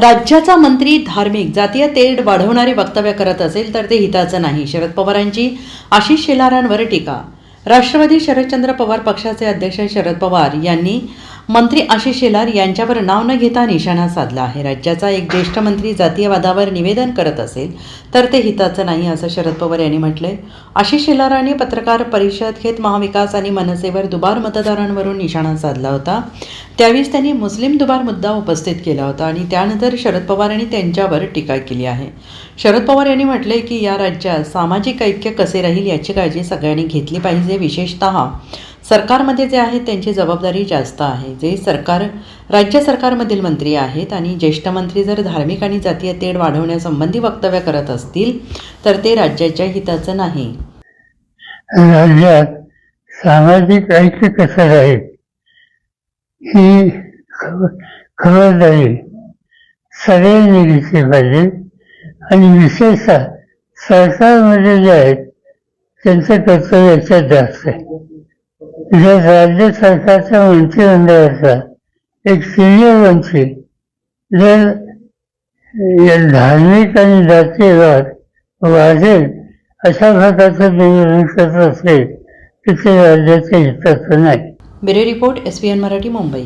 राज्याचा मंत्री धार्मिक जातीय तेढ वाढवणारे वक्तव्य करत असेल तर ते हिताचं नाही शरद पवारांची आशिष शेलारांवर टीका. राष्ट्रवादी शरदचंद्र पवार पक्षाचे अध्यक्ष शरद पवार यांनी मंत्री आशिष शेलार यांच्यावर नाव न घेता निशाणा साधला आहे. राज्याचा एक ज्येष्ठ मंत्री जातीयवादावर निवेदन करत असेल तर ते हिताचं नाही असं शरद पवार यांनी म्हटलंय. आशिष शेलारांनी पत्रकार परिषद घेत महाविकास आणि मनसेवर दुबार मतदारांवरून निशाणा साधला होता. त्यावेळीच त्यांनी मुस्लिम दुबार मुद्दा उपस्थित केला होता आणि त्यानंतर शरद पवार यांनी त्यांच्यावर टीका केली आहे. शरद पवार यांनी म्हटले की या राज्यात सामाजिक ऐक्य कसे राहील याची काळजी सगळ्यांनी घेतली पाहिजे विशेषतः सरकारमध्ये जे आहेत त्यांची जबाबदारी जास्त आहे. जे सरकार राज्य सरकारमधील मंत्री आहेत आणि ज्येष्ठ मंत्री जर धार्मिक आणि जातीय तेढ वाढवण्यासंबंधी वक्तव्य करत असतील तर ते राज्याच्या हिताचं नाही. राज्यात सामाजिक ऐक्य कसं राहील? ही खबरदारी सगळ्यांनी घेतली पाहिजे आणि विशेषतः सरकारमध्ये जे आहेत त्यांचं कर्तव्य जास्त आहे. जे राज्य सरकारच्या मंत्रिमंडळाचा एक सिनियर मंत्री. जर धार्मिक आणि जातीयवाद वाढेल अशा प्रकारचं नियोजन करत असेल तर ते राज्याच्या हिताचं नाही. Bureau report S P N Marathi Mumbai.